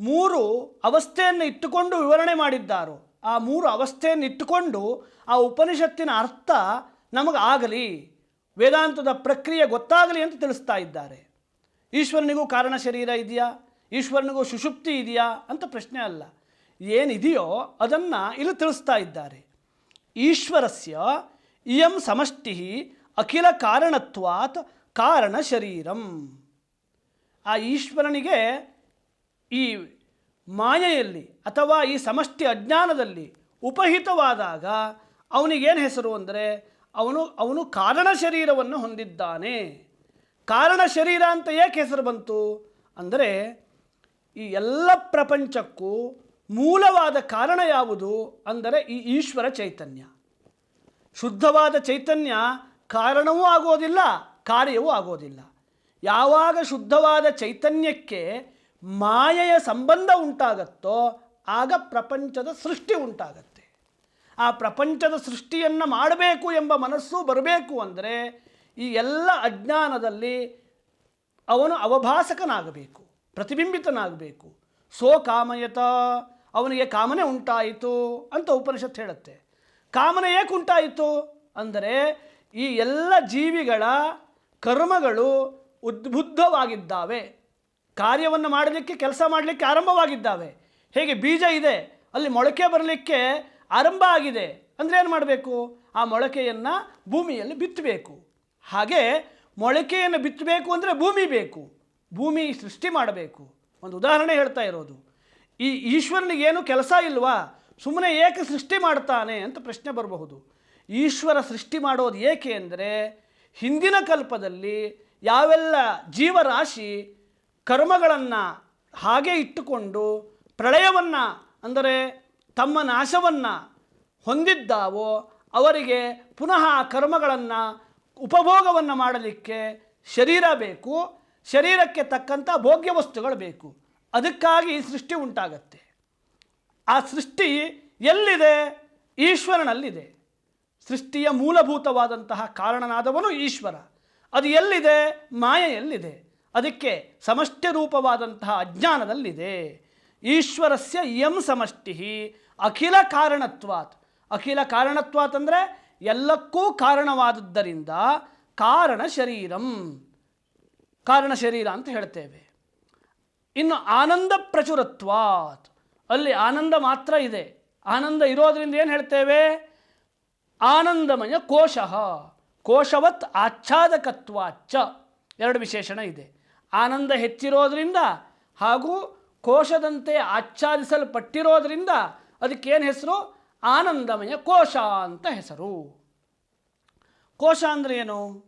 ಮೂರು ಅವಸ್ಥೆಯನ್ನು ಇಟ್ಟುಕೊಂಡು ವಿವರಣೆ ಮಾಡಿದ್ದಾರೋ, ಆ ಮೂರು ಅವಸ್ಥೆಯನ್ನು ಇಟ್ಟುಕೊಂಡು ಆ ಉಪನಿಷತ್ತಿನ ಅರ್ಥ ನಮಗೆ ಆಗಲಿ ವೇದಾಂತದ ಪ್ರಕ್ರಿಯೆ ಗೊತ್ತಾಗಲಿ ಅಂತ ತಿಳಿಸ್ತಾ ಇದ್ದಾರೆ. ಈಶ್ವರನಿಗೂ ಕಾರಣ ಶರೀರ ಇದೆಯಾ? ಈಶ್ವರನಿಗೂ ಸುಷುಪ್ತಿ ಇದೆಯಾ? ಅಂತ ಪ್ರಶ್ನೆ ಅಲ್ಲ. ಏನಿದೆಯೋ ಅದನ್ನು ಇಲ್ಲಿ ತಿಳಿಸ್ತಾ ಇದ್ದಾರೆ. ಈಶ್ವರಸ್ಯ ಇಯಂ ಸಮಷ್ಟಿ ಅಖಿಲ ಕಾರಣತ್ವಾತ್ ಕಾರಣ ಶರೀರಂ. ಆ ಈಶ್ವರನಿಗೆ ಈ ಮಾಯೆಯಲ್ಲಿ ಅಥವಾ ಈ ಸಮಷ್ಟಿ ಅಜ್ಞಾನದಲ್ಲಿ ಉಪಹಿತವಾದಾಗ ಅವನಿಗೇನು ಹೆಸರು ಅಂದರೆ ಅವನು ಅವನು ಕಾರಣ ಶರೀರವನ್ನು ಹೊಂದಿದ್ದಾನೆ. ಕಾರಣ ಶರೀರ ಅಂತ ಏಕೆ ಹೆಸರು ಬಂತು ಅಂದರೆ ಈ ಎಲ್ಲ ಪ್ರಪಂಚಕ್ಕೂ ಮೂಲವಾದ ಕಾರಣ ಯಾವುದು ಅಂದರೆ ಈ ಈಶ್ವರ ಚೈತನ್ಯ. ಶುದ್ಧವಾದ ಚೈತನ್ಯ ಕಾರಣವೂ ಆಗೋದಿಲ್ಲ, ಕಾರ್ಯವೂ ಆಗೋದಿಲ್ಲ. ಯಾವಾಗ ಶುದ್ಧವಾದ ಚೈತನ್ಯಕ್ಕೆ ಮಾಯೆಯ ಸಂಬಂಧ ಉಂಟಾಗತ್ತೋ, ಆಗ ಪ್ರಪಂಚದ ಸೃಷ್ಟಿ ಉಂಟಾಗತ್ತೆ. ಆ ಪ್ರಪಂಚದ ಸೃಷ್ಟಿಯನ್ನು ಮಾಡಬೇಕು ಎಂಬ ಮನಸ್ಸು ಬರಬೇಕು ಅಂದರೆ, ಈ ಎಲ್ಲ ಅಜ್ಞಾನದಲ್ಲಿ ಅವನು ಅವಭಾಸಕನಾಗಬೇಕು, ಪ್ರತಿಬಿಂಬಿತನಾಗಬೇಕು. ಸೋ ಕಾಮಯತ, ಅವನಿಗೆ ಕಾಮನೆ ಉಂಟಾಯಿತು ಅಂತ ಉಪನಿಷತ್ ಹೇಳುತ್ತೆ. ಕಾಮನೆ ಏಕೆ ಉಂಟಾಯಿತು ಅಂದರೆ, ಈ ಎಲ್ಲ ಜೀವಿಗಳ ಕರ್ಮಗಳು ಉದ್ಬುದ್ಧವಾಗಿದ್ದಾವೆ. ಕಾರ್ಯವನ್ನು ಮಾಡಲಿಕ್ಕೆ, ಕೆಲಸ ಮಾಡಲಿಕ್ಕೆ ಆರಂಭವಾಗಿದ್ದಾವೆ. ಹೇಗೆ ಬೀಜ ಇದೆ, ಅಲ್ಲಿ ಮೊಳಕೆ ಬರಲಿಕ್ಕೆ ಆರಂಭ ಆಗಿದೆ, ಅಂದರೆ ಏನು ಮಾಡಬೇಕು? ಆ ಮೊಳಕೆಯನ್ನು ಭೂಮಿಯಲ್ಲಿ ಬಿತ್ತಬೇಕು. ಹಾಗೆ ಮೊಳಕೆಯನ್ನು ಬಿತ್ತಬೇಕು ಅಂದರೆ ಭೂಮಿ ಬೇಕು. ಭೂಮಿ ಸೃಷ್ಟಿ ಮಾಡಬೇಕು. ಒಂದು ಉದಾಹರಣೆ ಹೇಳ್ತಾ ಇರೋದು. ಈ ಈಶ್ವರನಿಗೆ ಏನು ಕೆಲಸ ಇಲ್ವಾ? ಸುಮ್ಮನೆ ಏಕೆ ಸೃಷ್ಟಿ ಮಾಡ್ತಾನೆ ಅಂತ ಪ್ರಶ್ನೆ ಬರಬಹುದು. ಈಶ್ವರ ಸೃಷ್ಟಿ ಮಾಡೋದು ಏಕೆ ಅಂದರೆ, ಹಿಂದಿನ ಕಲ್ಪದಲ್ಲಿ ಯಾವೆಲ್ಲ ಜೀವರಾಶಿ ಕರ್ಮಗಳನ್ನು ಹಾಗೆ ಇಟ್ಟುಕೊಂಡು ಪ್ರಳಯವನ್ನು, ಅಂದರೆ ತಮ್ಮ ನಾಶವನ್ನು ಹೊಂದಿದ್ದಾವೋ ಅವರಿಗೆ ಪುನಃ ಕರ್ಮಗಳನ್ನು ಉಪಭೋಗವನ್ನು ಮಾಡಲಿಕ್ಕೆ ಶರೀರ ಬೇಕು. ಶರೀರಕ್ಕೆ ತಕ್ಕಂಥ ಭೋಗ್ಯ ವಸ್ತುಗಳು ಬೇಕು. ಅದಕ್ಕಾಗಿ ಸೃಷ್ಟಿ ಉಂಟಾಗತ್ತೆ. ಆ ಸೃಷ್ಟಿ ಎಲ್ಲಿದೆ? ಈಶ್ವರನಲ್ಲಿದೆ. ಸೃಷ್ಟಿಯ ಮೂಲಭೂತವಾದಂತಹ ಕಾರಣನಾದವನು ಈಶ್ವರ. ಅದು ಎಲ್ಲಿದೆ? ಮಾಯೆಯಲ್ಲಿದೆ. ಅದಕ್ಕೆ ಸಮಷ್ಟಿ ರೂಪವಾದಂತಹ ಅಜ್ಞಾನದಲ್ಲಿದೆ. ಈಶ್ವರಸ್ಯ ಇಯಂ ಸಮಷ್ಟಿ ಅಖಿಲ ಕಾರಣತ್ವಾತ್. ಅಖಿಲ ಕಾರಣತ್ವಾತ್ ಅಂದರೆ ಎಲ್ಲಕ್ಕೂ ಕಾರಣವಾದದ್ದರಿಂದ ಕಾರಣ ಶರೀರಂ. ಕಾರಣ ಶರೀರ ಅಂತ ಹೇಳ್ತೇವೆ. ಇನ್ನು ಆನಂದ ಪ್ರಚುರತ್ವಾತ್. ಅಲ್ಲಿ ಆನಂದ ಮಾತ್ರ ಇದೆ. ಆನಂದ ಇರೋದರಿಂದ ಏನು ಹೇಳ್ತೇವೆ? ಆನಂದಮಯ ಕೋಶ. ಕೋಶವತ್ ಆಚ್ಛಾದಕತ್ವಾಚ್ಚ ಎರಡು ವಿಶೇಷಣ ಇದೆ. ಆನಂದ ಹೆಚ್ಚಿರೋದರಿಂದ ಹಾಗೂ ಕೋಶದಂತೆ ಆಚ್ಛಾದಿಸಲ್ಪಟ್ಟಿರೋದರಿಂದ ಅದಕ್ಕೇನು ಹೆಸರು? ಆನಂದಮಯ ಕೋಶ ಅಂತ ಹೆಸರು. ಕೋಶ ಅಂದರೆ ಏನು?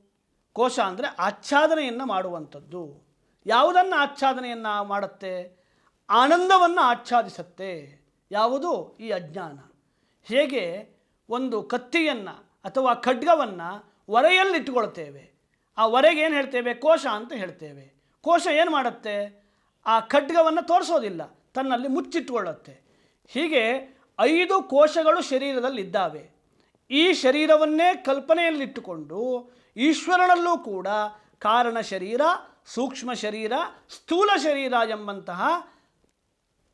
ಕೋಶ ಅಂದರೆ ಆಚ್ಛಾದನೆಯನ್ನು ಮಾಡುವಂಥದ್ದು. ಯಾವುದನ್ನು ಆಚ್ಛಾದನೆಯನ್ನು ಮಾಡುತ್ತೆ? ಆನಂದವನ್ನು ಆಚ್ಛಾದಿಸುತ್ತೆ. ಯಾವುದು? ಈ ಅಜ್ಞಾನ. ಹೇಗೆ? ಒಂದು ಕತ್ತಿಯನ್ನು ಅಥವಾ ಖಡ್ಗವನ್ನು ಒರೆಯಲ್ಲಿಟ್ಟುಕೊಳ್ತೇವೆ. ಆ ಒರೆಗೆ ಏನು ಹೇಳ್ತೇವೆ? ಕೋಶ ಅಂತ ಹೇಳ್ತೇವೆ. ಕೋಶ ಏನು ಮಾಡುತ್ತೆ? ಆ ಖಡ್ಗವನ್ನು ತೋರಿಸೋದಿಲ್ಲ. ತನ್ನಲ್ಲಿ ಮುಚ್ಚಿಟ್ಟುಕೊಳ್ಳುತ್ತೆ. ಹೀಗೆ ಐದು ಕೋಶಗಳು ಶರೀರದಲ್ಲಿದ್ದಾವೆ ಈ ಶರೀರವನ್ನೇ ಕಲ್ಪನೆಯಲ್ಲಿಟ್ಟುಕೊಂಡು ಈಶ್ವರನಲ್ಲೂ ಕೂಡ ಕಾರಣ ಶರೀರ, ಸೂಕ್ಷ್ಮ ಶರೀರ, ಸ್ಥೂಲ ಶರೀರ ಎಂಬಂತಹ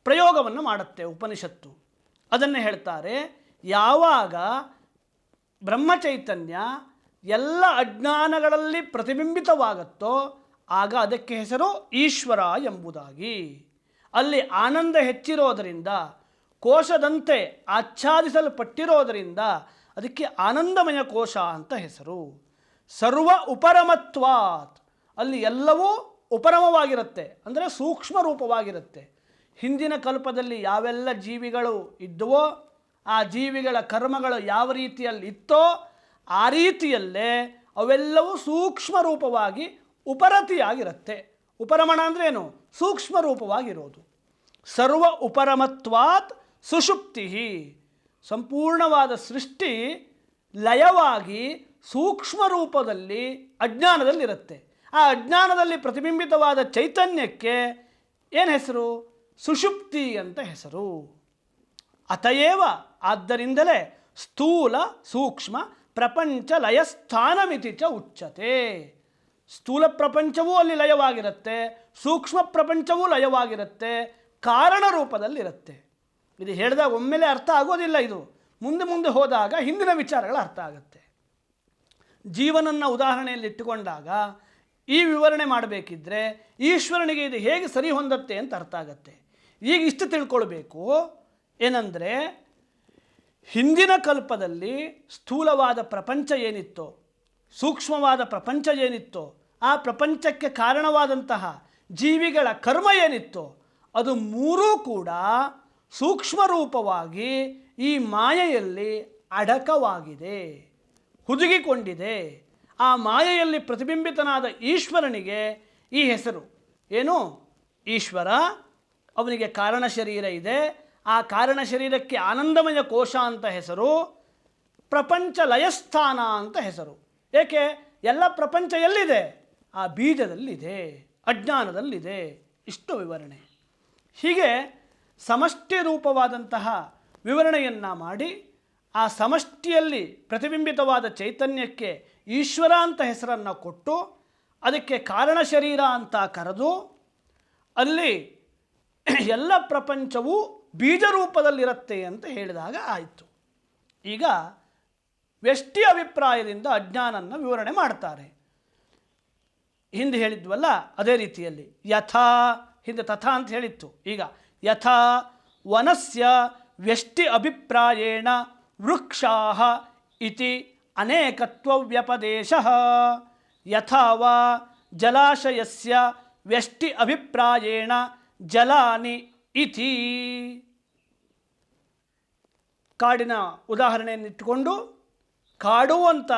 ಪ್ರಯೋಗವನ್ನು ಮಾಡುತ್ತೆ ಉಪನಿಷತ್ತು. ಅದನ್ನು ಹೇಳ್ತಾರೆ, ಯಾವಾಗ ಬ್ರಹ್ಮಚೈತನ್ಯ ಎಲ್ಲ ಅಜ್ಞಾನಗಳಲ್ಲಿ ಪ್ರತಿಬಿಂಬಿತವಾಗುತ್ತೋ ಆಗ ಅದಕ್ಕೆ ಹೆಸರು ಈಶ್ವರ ಎಂಬುದಾಗಿ. ಅಲ್ಲಿ ಆನಂದ ಹೆಚ್ಚಿರೋದರಿಂದ, ಕೋಶದಂತೆ ಆಚ್ಛಾದಿಸಲ್ಪಟ್ಟಿರೋದರಿಂದ ಅದಕ್ಕೆ ಆನಂದಮಯ ಕೋಶ ಅಂತ ಹೆಸರು. ಸರ್ವ ಉಪರಮತ್ವಾತ್. ಅಲ್ಲಿ ಎಲ್ಲವೂ ಉಪರಮವಾಗಿರುತ್ತೆ, ಅಂದರೆ ಸೂಕ್ಷ್ಮ ರೂಪವಾಗಿರುತ್ತೆ ಹಿಂದಿನ ಕಲ್ಪದಲ್ಲಿ ಯಾವೆಲ್ಲ ಜೀವಿಗಳು ಇದ್ದವೋ ಆ ಜೀವಿಗಳ ಕರ್ಮಗಳು ಯಾವ ರೀತಿಯಲ್ಲಿ ಇತ್ತೋ, ಆ ರೀತಿಯಲ್ಲೇ ಅವೆಲ್ಲವೂ ಸೂಕ್ಷ್ಮ ರೂಪವಾಗಿ ಉಪರತಿಯಾಗಿರುತ್ತೆ. ಉಪರಮಣ ಅಂದರೆ ಏನು? ಸೂಕ್ಷ್ಮ ರೂಪವಾಗಿರೋದು. ಸರ್ವ ಉಪರಮತ್ವಾತ್ ಸುಷುಪ್ತಿ ಸಂಪೂರ್ಣವಾದ ಸೃಷ್ಟಿ ಲಯವಾಗಿ ಸೂಕ್ಷ್ಮ ರೂಪದಲ್ಲಿ ಅಜ್ಞಾನದಲ್ಲಿರುತ್ತೆ. ಆ ಅಜ್ಞಾನದಲ್ಲಿ ಪ್ರತಿಬಿಂಬಿತವಾದ ಚೈತನ್ಯಕ್ಕೆ ಏನು ಹೆಸರು? ಸುಷುಪ್ತಿ ಅಂತ ಹೆಸರು. ಅತಯೇವ ಆದ್ದರಿಂದಲೇ ಸ್ಥೂಲ ಸೂಕ್ಷ್ಮ ಪ್ರಪಂಚ ಲಯಸ್ಥಾನಮಿತಿ ಚ ಉಚ್ಚತೆ ಸ್ಥೂಲ ಪ್ರಪಂಚವೂ ಅಲ್ಲಿ ಲಯವಾಗಿರುತ್ತೆ, ಸೂಕ್ಷ್ಮ ಪ್ರಪಂಚವೂ ಲಯವಾಗಿರುತ್ತೆ, ಕಾರಣ ರೂಪದಲ್ಲಿರುತ್ತೆ. ಇದು ಹೇಳಿದಾಗ ಒಮ್ಮೆಲೆ ಅರ್ಥ ಆಗೋದಿಲ್ಲ ಇದು. ಮುಂದೆ ಮುಂದೆ ಹೋದಾಗ ಹಿಂದಿನ ವಿಚಾರಗಳು ಅರ್ಥ ಆಗುತ್ತೆ. ಜೀವನನ್ನ ಉದಾಹರಣೆಯಲ್ಲಿ ಇಟ್ಟುಕೊಂಡಾಗ ಈ ವಿವರಣೆ ಮಾಡಬೇಕಿದ್ರೆ ಈಶ್ವರನಿಗೆ ಇದು ಹೇಗೆ ಸರಿ ಹೊಂದತ್ತೆ ಅಂತ ಅರ್ಥ ಆಗುತ್ತೆ. ಈಗ ಇಷ್ಟು ತಿಳ್ಕೊಳ್ಬೇಕು. ಏನಂದರೆ, ಹಿಂದಿನ ಕಲ್ಪದಲ್ಲಿ ಸ್ಥೂಲವಾದ ಪ್ರಪಂಚ ಏನಿತ್ತೋ ಸೂಕ್ಷ್ಮವಾದ ಪ್ರಪಂಚ ಏನಿತ್ತೋ, ಆ ಪ್ರಪಂಚಕ್ಕೆ ಕಾರಣವಾದಂತಹ ಜೀವಿಗಳ ಕರ್ಮ ಏನಿತ್ತೋ, ಅದು ಮೂರೂ ಕೂಡ ಸೂಕ್ಷ್ಮ ರೂಪವಾಗಿ ಈ ಮಾಯೆಯಲ್ಲಿ ಅಡಕವಾಗಿದೆ, ಹುದುಗಿಕೊಂಡಿದೆ. ಆ ಮಾಯೆಯಲ್ಲಿ ಪ್ರತಿಬಿಂಬಿತನಾದ ಈಶ್ವರನಿಗೆ ಈ ಹೆಸರು. ಏನು? ಈಶ್ವರ, ಅವನಿಗೆ ಕಾರಣ ಶರೀರ ಇದೆ. ಆ ಕಾರಣ ಶರೀರಕ್ಕೆ ಆನಂದಮಯ ಕೋಶ ಅಂತ ಹೆಸರು, ಪ್ರಪಂಚ ಲಯಸ್ಥಾನ ಅಂತ ಹೆಸರು. ಏಕೆ? ಎಲ್ಲ ಪ್ರಪಂಚ ಎಲ್ಲಿದೆ? ಆ ಬೀಜದಲ್ಲಿದೆ, ಅಜ್ಞಾನದಲ್ಲಿದೆ. ಇಷ್ಟು ವಿವರಣೆ. ಹೀಗೆ ಸಮಷ್ಟಿ ರೂಪವಾದಂತಹ ವಿವರಣೆಯನ್ನು ಮಾಡಿ ಆ ಸಮಷ್ಟಿಯಲ್ಲಿ ಪ್ರತಿಬಿಂಬಿತವಾದ ಚೈತನ್ಯಕ್ಕೆ ಈಶ್ವರ ಅಂತ ಹೆಸರನ್ನು ಕೊಟ್ಟು ಅದಕ್ಕೆ ಕಾರಣ ಶರೀರ ಅಂತ ಕರೆದು ಅಲ್ಲಿ ಎಲ್ಲ ಪ್ರಪಂಚವೂ ಬೀಜ ರೂಪದಲ್ಲಿರುತ್ತೆ ಅಂತ ಹೇಳಿದಾಗ ಆಯಿತು. ಈಗ ವ್ಯಷ್ಟಿ ಅಭಿಪ್ರಾಯದಿಂದ ಅಜ್ಞಾನನ ವಿವರಣೆ ಮಾಡ್ತಾರೆ. ಹಿಂದೆ ಹೇಳಿದ್ವಲ್ಲ, ಅದೇ ರೀತಿಯಲ್ಲಿ ಯಥಾ, ಹಿಂದೆ ತಥಾ ಅಂತ ಹೇಳಿತ್ತು. ಈಗ ಯಥಾ ವನಸ್ಯ ವ್ಯಷ್ಟಿ ಅಭಿಪ್ರಾಯೇಣ ವೃಕ್ಷಾ ಇತಿ ಅನೇಕತ್ವ ವ್ಯಪದೇಶ. ಯಥಾ ವಾ ಜಲಾಶಯಸ್ಯ ವ್ಯಷ್ಟಿ ಅಭಿಪ್ರಾಯೇಣ ಜಲಾನಿ ಇತಿ. ಕಾಡಿನ ಉದಾಹರಣೆಯನ್ನಿಟ್ಟುಕೊಂಡು ಕಾಡು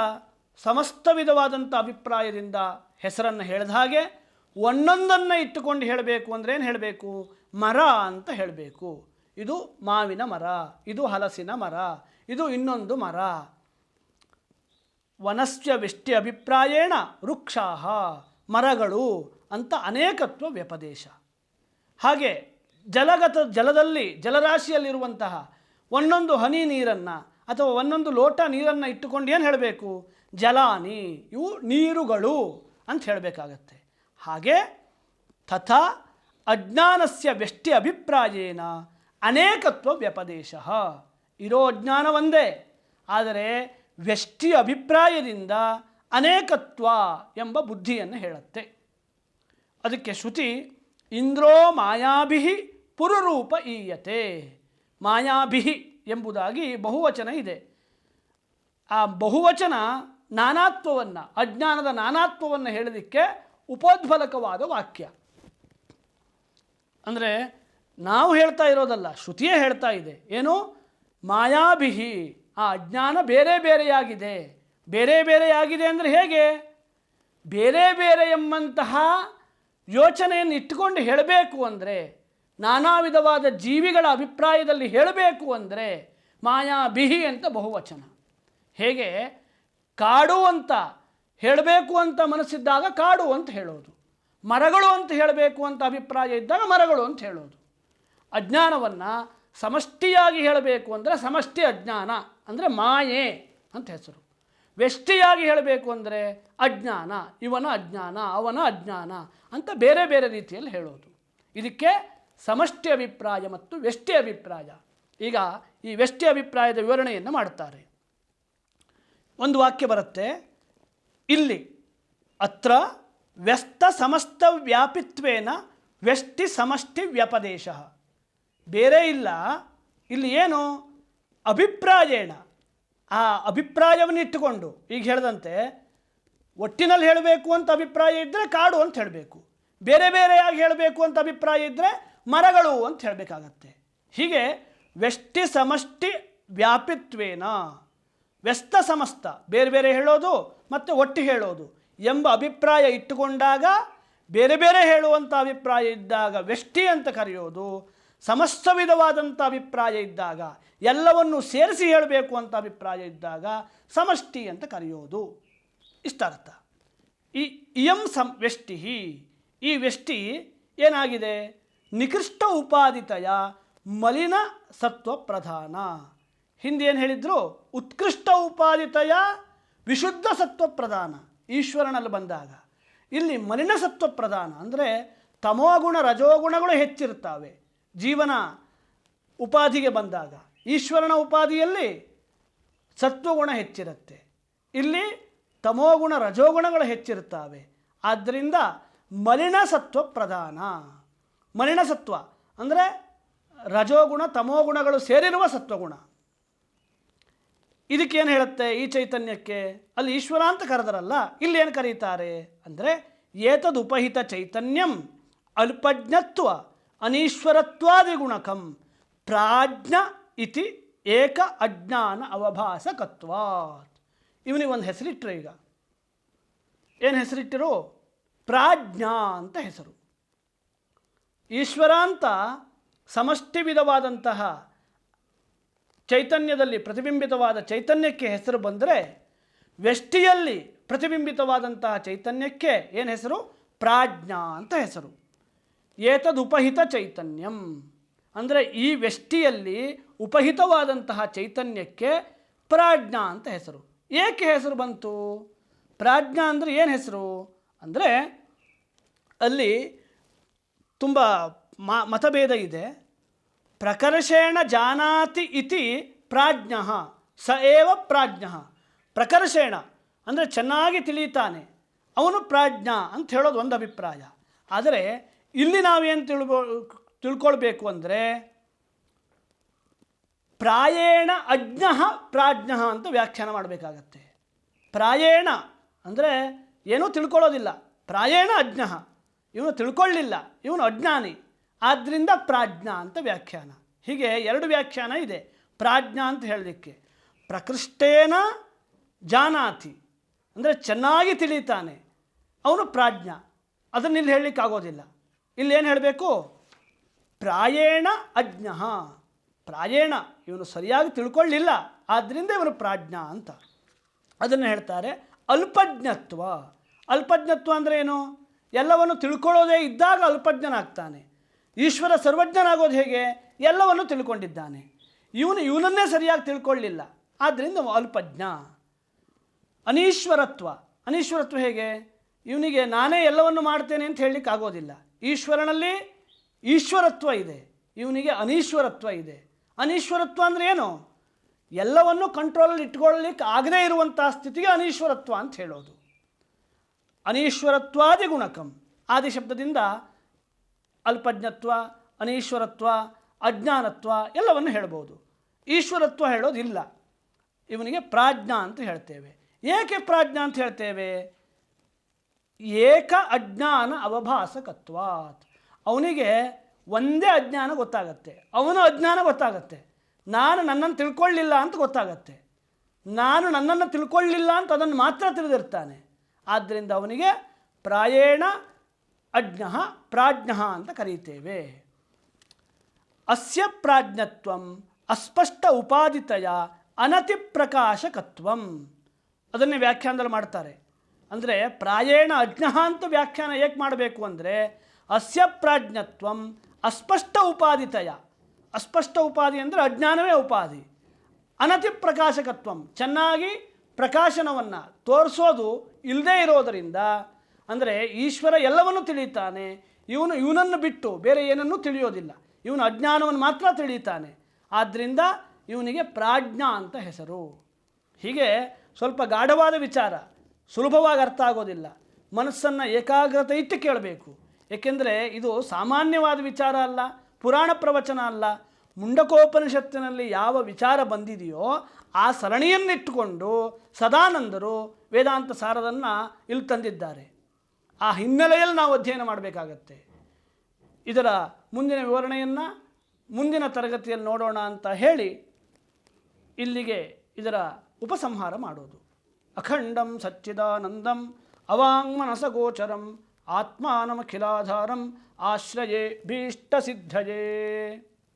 ಸಮಸ್ತ ವಿಧವಾದಂಥ ಅಭಿಪ್ರಾಯದಿಂದ ಹೆಸರನ್ನು ಹೇಳಿದ ಹಾಗೆ ಒಂದೊಂದನ್ನು ಇಟ್ಟುಕೊಂಡು ಹೇಳಬೇಕು ಅಂದರೆ ಏನು ಹೇಳಬೇಕು? ಮರ ಅಂತ ಹೇಳಬೇಕು. ಇದು ಮಾವಿನ ಮರ, ಇದು ಹಲಸಿನ ಮರ, ಇದು ಇನ್ನೊಂದು ಮರ. ವನಸ್ಯ ವಿಷ್ಟಿ ಅಭಿಪ್ರಾಯೇಣ ವೃಕ್ಷಾಹ, ಮರಗಳು ಅಂತ ಅನೇಕತ್ವ ವ್ಯಪದೇಶ. ಹಾಗೆ ಜಲಗತ ಜಲದಲ್ಲಿ, ಜಲರಾಶಿಯಲ್ಲಿರುವಂತಹ ಒಂದೊಂದು ಹನಿ ನೀರನ್ನು ಅಥವಾ ಒಂದೊಂದು ಲೋಟ ನೀರನ್ನು ಇಟ್ಟುಕೊಂಡು ಏನು ಹೇಳಬೇಕು? ಜಲಾನಿ, ಇವು ನೀರುಗಳು ಅಂತ ಹೇಳಬೇಕಾಗತ್ತೆ. ಹಾಗೆ ತಥಾ ಅಜ್ಞಾನಸ್ಯ ವ್ಯಷ್ಟಿ ಅಭಿಪ್ರಾಯೇನ ಅನೇಕತ್ವ ವ್ಯಪದೇಶ. ಇರೋ ಅಜ್ಞಾನ ಒಂದೇ, ಆದರೆ ವ್ಯಷ್ಟಿ ಅಭಿಪ್ರಾಯದಿಂದ ಅನೇಕತ್ವ ಎಂಬ ಬುದ್ಧಿಯನ್ನು ಹೇಳುತ್ತೆ. ಅದಕ್ಕೆ ಶ್ರುತಿ, ಇಂದ್ರೋ ಮಾಯಾಭಿ ಪುರುರೂಪ ಈಯತೆ. ಮಾಯಾಭಿ ಎಂಬುದಾಗಿ ಬಹುವಚನ ಇದೆ. ಆ ಬಹುವಚನ ನಾನಾತ್ವವನ್ನು, ಅಜ್ಞಾನದ ನಾನಾತ್ವವನ್ನು ಹೇಳೋದಕ್ಕೆ ಉಪೋದ್ಬಲಕವಾದ ವಾಕ್ಯ. ಅಂದರೆ ನಾವು ಹೇಳ್ತಾ ಇರೋದಲ್ಲ, ಶ್ರುತಿಯೇ ಹೇಳ್ತಾ ಇದೆ. ಏನು? ಮಾಯಾಭಿಹಿ, ಆ ಅಜ್ಞಾನ ಬೇರೆ ಬೇರೆಯಾಗಿದೆ. ಬೇರೆ ಬೇರೆಯಾಗಿದೆ ಅಂದರೆ ಹೇಗೆ? ಬೇರೆ ಬೇರೆ ಎಂಬಂತಹ ಯೋಚನೆಯನ್ನು ಇಟ್ಟುಕೊಂಡು ಹೇಳಬೇಕು ಅಂದರೆ ನಾನಾ ವಿಧವಾದ ಜೀವಿಗಳ ಅಭಿಪ್ರಾಯದಲ್ಲಿ ಹೇಳಬೇಕು ಅಂದರೆ ಮಾಯಾಭಿಹಿ ಅಂತ ಬಹುವಚನ. ಹೇಗೆ? ಕಾಡು ಅಂತ ಹೇಳಬೇಕು ಅಂತ ಮನಸ್ಸಿದ್ದಾಗ ಕಾಡು ಅಂತ ಹೇಳೋದು. ಮರಗಳು ಅಂತ ಹೇಳಬೇಕು ಅಂತ ಅಭಿಪ್ರಾಯ ಇದ್ದಾಗ ಮರಗಳು ಅಂತ ಹೇಳೋದು. ಅಜ್ಞಾನವನ್ನು ಸಮಷ್ಟಿಯಾಗಿ ಹೇಳಬೇಕು ಅಂದರೆ ಸಮಷ್ಟಿ ಅಜ್ಞಾನ, ಅಂದರೆ ಮಾಯೆ ಅಂತ ಹೆಸರು. ವ್ಯಷ್ಟಿಯಾಗಿ ಹೇಳಬೇಕು ಅಂದರೆ ಅಜ್ಞಾನ, ಇವನ ಅಜ್ಞಾನ, ಅವನ ಅಜ್ಞಾನ ಅಂತ ಬೇರೆ ಬೇರೆ ರೀತಿಯಲ್ಲಿ ಹೇಳೋದು. ಇದಕ್ಕೆ ಸಮಷ್ಟಿ ಅಭಿಪ್ರಾಯ ಮತ್ತು ವ್ಯಷ್ಟಿ ಅಭಿಪ್ರಾಯ. ಈಗ ಈ ವ್ಯಷ್ಟಿ ಅಭಿಪ್ರಾಯದ ವಿವರಣೆಯನ್ನು ಮಾಡುತ್ತಾರೆ. ಒಂದು ವಾಕ್ಯ ಬರುತ್ತೆ, ಇಲ್ಲಿ ಅತ್ರ ವ್ಯಸ್ತ ಸಮಸ್ತ ವ್ಯಾಪಿತ್ವೇನ ವ್ಯಷ್ಟಿ ಸಮಷ್ಟಿ ವ್ಯಪದೇಶ. ಬೇರೆ ಇಲ್ಲ, ಇಲ್ಲಿ ಏನು? ಅಭಿಪ್ರಾಯೇಣ. ಆ ಅಭಿಪ್ರಾಯವನ್ನು ಇಟ್ಟುಕೊಂಡು, ಈಗ ಹೇಳಿದಂತೆ, ಒಟ್ಟಿನಲ್ಲಿ ಹೇಳಬೇಕು ಅಂತ ಅಭಿಪ್ರಾಯ ಇದ್ದರೆ ಕಾಡು ಅಂತ ಹೇಳಬೇಕು. ಬೇರೆ ಬೇರೆಯಾಗಿ ಹೇಳಬೇಕು ಅಂತ ಅಭಿಪ್ರಾಯ ಇದ್ದರೆ ಮರಗಳು ಅಂತ ಹೇಳಬೇಕಾಗತ್ತೆ. ಹೀಗೆ ವ್ಯಷ್ಟಿ ಸಮಷ್ಟಿ ವ್ಯಾಪಿತ್ವೇನ. ವ್ಯಸ್ತ ಸಮಸ್ತ, ಬೇರೆ ಬೇರೆ ಹೇಳೋದು ಮತ್ತು ಒಟ್ಟು ಹೇಳೋದು. ಎಂಬ ಅಭಿಪ್ರಾಯ ಇಟ್ಟುಕೊಂಡಾಗ ಬೇರೆ ಬೇರೆ ಹೇಳುವಂಥ ಅಭಿಪ್ರಾಯ ಇದ್ದಾಗ ವ್ಯಷ್ಟಿ ಅಂತ ಕರೆಯೋದು ಸಮಸ್ತ ವಿಧವಾದಂಥ ಅಭಿಪ್ರಾಯ ಇದ್ದಾಗ, ಎಲ್ಲವನ್ನು ಸೇರಿಸಿ ಹೇಳಬೇಕು ಅಂತ ಅಭಿಪ್ರಾಯ ಇದ್ದಾಗ ಸಮಷ್ಟಿ ಅಂತ ಕರೆಯೋದು. ಇಷ್ಟ ಅರ್ಥ? ಈ ಇಯಂ ಸಂ ವ್ಯಷ್ಟಿ ಈ ವ್ಯಷ್ಟಿ ಏನಾಗಿದೆ? ನಿಕೃಷ್ಟ ಉಪಾದಿತಯ ಮಲಿನ ಸತ್ವ ಪ್ರಧಾನ. ಹಿಂದೇನು ಹೇಳಿದ್ರು? ಉತ್ಕೃಷ್ಟ ಉಪಾದಿತಯ ವಿಶುದ್ಧ ಸತ್ವ ಪ್ರಧಾನ. ಈಶ್ವರನಲ್ಲಿ ಬಂದಾಗ. ಇಲ್ಲಿ ಮಲಿನ ಸತ್ವ ಪ್ರಧಾನ ಅಂದರೆ ತಮೋಗುಣ, ರಜೋಗುಣಗಳು ಹೆಚ್ಚಿರ್ತವೆ ಜೀವನ ಉಪಾಧಿಗೆ ಬಂದಾಗ. ಈಶ್ವರನ ಉಪಾಧಿಯಲ್ಲಿ ಸತ್ವಗುಣ ಹೆಚ್ಚಿರುತ್ತೆ. ಇಲ್ಲಿ ತಮೋಗುಣ, ರಜೋಗುಣಗಳು ಹೆಚ್ಚಿರುತ್ತವೆ. ಆದ್ದರಿಂದ ಮಲಿನ ಸತ್ವ ಪ್ರಧಾನ. ಮಲಿನ ಸತ್ವ. ಅಂದರೆ ರಜೋಗುಣ, ತಮೋಗುಣಗಳು ಸೇರಿರುವ ಸತ್ವಗುಣ. ಇದಕ್ಕೇನು ಹೇಳುತ್ತೆ ಈ ಚೈತನ್ಯಕ್ಕೆ? ಅಲ್ಲಿ ಈಶ್ವರ ಅಂತ ಕರೆದರಲ್ಲ ಇಲ್ಲೇನು ಕರೀತಾರೆ? ಅಂದರೆ ಏತದುಪಹಿತ ಚೈತನ್ಯಂ ಅಲ್ಪಜ್ಞತ್ವ ಅನೀಶ್ವರತ್ವಾದಿಗುಣಕಂ ಪ್ರಾಜ್ಞ ಇತಿ ಏಕ ಅಜ್ಞಾನ ಅವಭಾಸಕತ್ವಾತ್. ಇವನಿಗೆ ಒಂದು ಹೆಸರಿಟ್ಟರು ಈಗ. ಏನು ಹೆಸರಿಟ್ಟರು? ಪ್ರಾಜ್ಞಾ ಅಂತ ಹೆಸರು. ಈಶ್ವರ ಅಂತ ಸಮಷ್ಟಿ ವಿಧವಾದಂತಹ ಚೈತನ್ಯದಲ್ಲಿ ಪ್ರತಿಬಿಂಬಿತವಾದ ಚೈತನ್ಯಕ್ಕೆ ಹೆಸರು ಬಂದರೆ ವ್ಯಷ್ಟಿಯಲ್ಲಿ ಪ್ರತಿಬಿಂಬಿತವಾದಂತಹ ಚೈತನ್ಯಕ್ಕೆ ಏನು ಹೆಸರು? ಪ್ರಾಜ್ಞಾ ಅಂತ ಹೆಸರು. ಏತದುಪಹಿತ ಚೈತನ್ಯಂ. ಅಂದರೆ ಈ ವ್ಯಷ್ಟಿಯಲ್ಲಿ ಉಪಹಿತವಾದಂತಹ ಚೈತನ್ಯಕ್ಕೆ ಪ್ರಾಜ್ಞಾ ಅಂತ ಹೆಸರು. ಏಕೆ ಹೆಸರು ಬಂತು? ಪ್ರಾಜ್ಞಾ ಅಂದರೆ ಏನು ಹೆಸರು? ಅಂದರೆ ಅಲ್ಲಿ ತುಂಬ ಮತಭೇದ ಇದೆ. ಪ್ರಕರ್ಷೇಣ ಜಾನಾತಿ ಇತಿ ಪ್ರಾಜ್ಞ, ಸ ಏವ ಪ್ರಾಜ್ಞ. ಪ್ರಕರ್ಷೇಣ ಅಂದರೆ ಚೆನ್ನಾಗಿ ತಿಳಿಯುತ್ತಾನೆ. ಅವನು ಪ್ರಾಜ್ಞ ಅಂತ ಹೇಳೋದು ಒಂದು ಅಭಿಪ್ರಾಯ. ಆದರೆ ಇಲ್ಲಿ ನಾವೇನು ತಿಳ್ಬೋ ತಿಳ್ಕೊಳ್ಬೇಕು ಅಂದರೆ ಪ್ರಾಯೇಣ ಅಜ್ಞ ಪ್ರಾಜ್ಞ ಅಂತ ವ್ಯಾಖ್ಯಾನ ಮಾಡಬೇಕಾಗತ್ತೆ. ಪ್ರಾಯೇಣ ಅಂದರೆ ಏನೂ ತಿಳ್ಕೊಳ್ಳೋದಿಲ್ಲ. ಪ್ರಾಯೇಣ ಅಜ್ಞ. ಇವನು ತಿಳ್ಕೊಳ್ಳಿಲ್ಲ, ಇವನು ಅಜ್ಞಾನಿ. ಆದ್ದರಿಂದ ಪ್ರಾಜ್ಞ ಅಂತ ವ್ಯಾಖ್ಯಾನ. ಹೀಗೆ ಎರಡು ವ್ಯಾಖ್ಯಾನ ಇದೆ. ಪ್ರಾಜ್ಞ ಅಂತ ಹೇಳಲಿಕ್ಕೆ. ಪ್ರಕೃಷ್ಟೇನ ಜಾನಾತಿ. ಅಂದರೆ ಚೆನ್ನಾಗಿ ತಿಳಿತಾನೆ. ಅವನು ಪ್ರಾಜ್ಞ. ಅದನ್ನು ಇಲ್ಲಿ ಹೇಳಲಿಕ್ಕಾಗೋದಿಲ್ಲ ಇಲ್ಲಿ ಏನು ಹೇಳಬೇಕು? ಪ್ರಾಯೇಣ ಅಜ್ಞ. ಪ್ರಾಯೇಣ. ಇವನು ಸರಿಯಾಗಿ ತಿಳ್ಕೊಳ್ಳಿಲ್ಲ. ಆದ್ದರಿಂದ ಇವನು ಪ್ರಾಜ್ಞ ಅಂತ. ಅದನ್ನು ಹೇಳ್ತಾರೆ ಅಲ್ಪಜ್ಞತ್ವ. ಅಲ್ಪಜ್ಞತ್ವ ಅಂದರೆ ಏನು? ಎಲ್ಲವನ್ನು ತಿಳ್ಕೊಳ್ಳೋದೇ ಇದ್ದಾಗ ಅಲ್ಪಜ್ಞನಾಗ್ತಾನೆ. ಈಶ್ವರ ಸರ್ವಜ್ಞನಾಗೋದು ಹೇಗೆ? ಎಲ್ಲವನ್ನು ತಿಳ್ಕೊಂಡಿದ್ದಾನೆ. ಇವನು ಇವನನ್ನೇ ಸರಿಯಾಗಿ ತಿಳ್ಕೊಳ್ಳಿಲ್ಲ. ಆದ್ದರಿಂದ ಅಲ್ಪಜ್ಞ. ಅನೀಶ್ವರತ್ವ. ಅನೀಶ್ವರತ್ವ ಹೇಗೆ? ಇವನಿಗೆ ನಾನೇ ಎಲ್ಲವನ್ನು ಮಾಡ್ತೇನೆ ಅಂತ ಹೇಳಲಿಕ್ಕೆ ಆಗೋದಿಲ್ಲ. ಈಶ್ವರನಲ್ಲಿ ಈಶ್ವರತ್ವ ಇದೆ. ಇವನಿಗೆ ಅನೀಶ್ವರತ್ವ ಇದೆ. ಅನೀಶ್ವರತ್ವ ಅಂದರೆ ಏನು? ಎಲ್ಲವನ್ನು ಕಂಟ್ರೋಲಲ್ಲಿ ಇಟ್ಕೊಳ್ಳಲಿಕ್ಕೆ ಆಗದೇ ಇರುವಂಥ ಸ್ಥಿತಿಗೆ ಅನೀಶ್ವರತ್ವ ಅಂತ ಹೇಳೋದು. ಅನೀಶ್ವರತ್ವಾದಿ ಗುಣಕಂ ಆದಿ ಶಬ್ದದಿಂದ ಅಲ್ಪಜ್ಞತ್ವ, ಅನೀಶ್ವರತ್ವ, ಅಜ್ಞಾನತ್ವ ಎಲ್ಲವನ್ನು ಹೇಳ್ಬೋದು. ಈಶ್ವರತ್ವ ಹೇಳೋದಿಲ್ಲ. ಇವನಿಗೆ ಪ್ರಾಜ್ಞಾ ಅಂತ ಹೇಳ್ತೇವೆ. ಏಕೆ ಪ್ರಾಜ್ಞಾ ಅಂತ ಹೇಳ್ತೇವೆ? ಏಕ ಅಜ್ಞಾನ ಅವಭಾಸಕತ್ವಾತ್. ಅವನಿಗೆ ಒಂದೇ ಅಜ್ಞಾನ ಗೊತ್ತಾಗತ್ತೆ. ಅವನ ಅಜ್ಞಾನ ಗೊತ್ತಾಗತ್ತೆ. ನಾನು ನನ್ನನ್ನು ತಿಳ್ಕೊಳ್ಳಿಲ್ಲ ಅಂತ ಗೊತ್ತಾಗತ್ತೆ. ನಾನು ನನ್ನನ್ನು ತಿಳ್ಕೊಳ್ಳಿಲ್ಲ ಅಂತ ಅದನ್ನು ಮಾತ್ರ ತಿಳಿದಿರ್ತಾನೆ. ಆದ್ದರಿಂದ ಅವನಿಗೆ ಪ್ರಾಯೇಣ ಅಜ್ಞ ಪ್ರಾಜ್ಞ ಅಂತ ಕರೀತೇವೆ. ಅಸ್ಯ ಪ್ರಾಜ್ಞತ್ವಂ ಅಸ್ಪಷ್ಟ ಉಪಾದಿತಯ ಅನತಿ ಅನತಿಪ್ರಕಾಶಕತ್ವಂ ಅದನ್ನೇ ವ್ಯಾಖ್ಯಾನದಲ್ಲಿ ಮಾಡ್ತಾರೆ. ಅಂದರೆ ಪ್ರಾಯೇಣ ಅಜ್ಞ ಅಂತ ವ್ಯಾಖ್ಯಾನ ಏಕೆ ಮಾಡಬೇಕು ಅಂದರೆ ಅಸ್ಯ ಪ್ರಾಜ್ಞತ್ವಂ ಅಸ್ಪಷ್ಟ ಉಪಾದಿತಯ. ಅಸ್ಪಷ್ಟ ಉಪಾಧಿ ಅಂದರೆ ಅಜ್ಞಾನವೇ ಉಪಾಧಿ ಅನತಿಪ್ರಕಾಶಕತ್ವಂ ಚೆನ್ನಾಗಿ ಪ್ರಕಾಶನವನ್ನು ತೋರಿಸೋದು ಇಲ್ಲದೇ ಇರೋದರಿಂದ, ಅಂದರೆ ಈಶ್ವರ ಎಲ್ಲವನ್ನು ತಿಳಿಯುತ್ತಾನೆ, ಇವನು ಇವನನ್ನು ಬಿಟ್ಟು ಬೇರೆ ಏನನ್ನೂ ತಿಳಿಯೋದಿಲ್ಲ. ಇವನು ಅಜ್ಞಾನವನ್ನು ಮಾತ್ರ ತಿಳಿಯುತ್ತಾನೆ. ಆದ್ದರಿಂದ ಇವನಿಗೆ ಪ್ರಾಜ್ಞ ಅಂತ ಹೆಸರು. ಹೀಗೆ ಸ್ವಲ್ಪ ಗಾಢವಾದ ವಿಚಾರ ಸುಲಭವಾಗಿ ಅರ್ಥ ಆಗೋದಿಲ್ಲ. ಮನಸ್ಸನ್ನು ಏಕಾಗ್ರತೆ ಇಟ್ಟು ಕೇಳಬೇಕು. ಏಕೆಂದರೆ ಇದು ಸಾಮಾನ್ಯವಾದ ವಿಚಾರ ಅಲ್ಲ, ಪುರಾಣ ಪ್ರವಚನ ಅಲ್ಲ. ಮುಂಡಕೋಪನಿಷತ್ತಿನಲ್ಲಿ ಯಾವ ವಿಚಾರ ಬಂದಿದೆಯೋ ಆ ಸರಣಿಯನ್ನಿಟ್ಟುಕೊಂಡು ಸದಾನಂದರು ವೇದಾಂತ ಸಾರದನ್ನು ಇಲ್ಲಿ ತಂದಿದ್ದಾರೆ. ಆ ಹಿನ್ನೆಲೆಯಲ್ಲಿ ನಾವು ಅಧ್ಯಯನ ಮಾಡಬೇಕಾಗತ್ತೆ. ಇದರ ಮುಂದಿನ ವಿವರಣೆಯನ್ನು ಮುಂದಿನ ತರಗತಿಯಲ್ಲಿ ನೋಡೋಣ ಅಂತ ಹೇಳಿ ಇಲ್ಲಿಗೆ ಇದರ ಉಪಸಂಹಾರ ಮಾಡೋದು. ಅಖಂಡಂ ಸಚ್ಚಿದಾನಂದಂ ಅವಾಂಗ್ಮನಸಗೋಚರಂ ಆತ್ಮಾನಮಖಿಲಾಧಾರಂ ಆಶ್ರಯೇ ಭೀಷ್ಟಸಿದ್ಧಯೇ.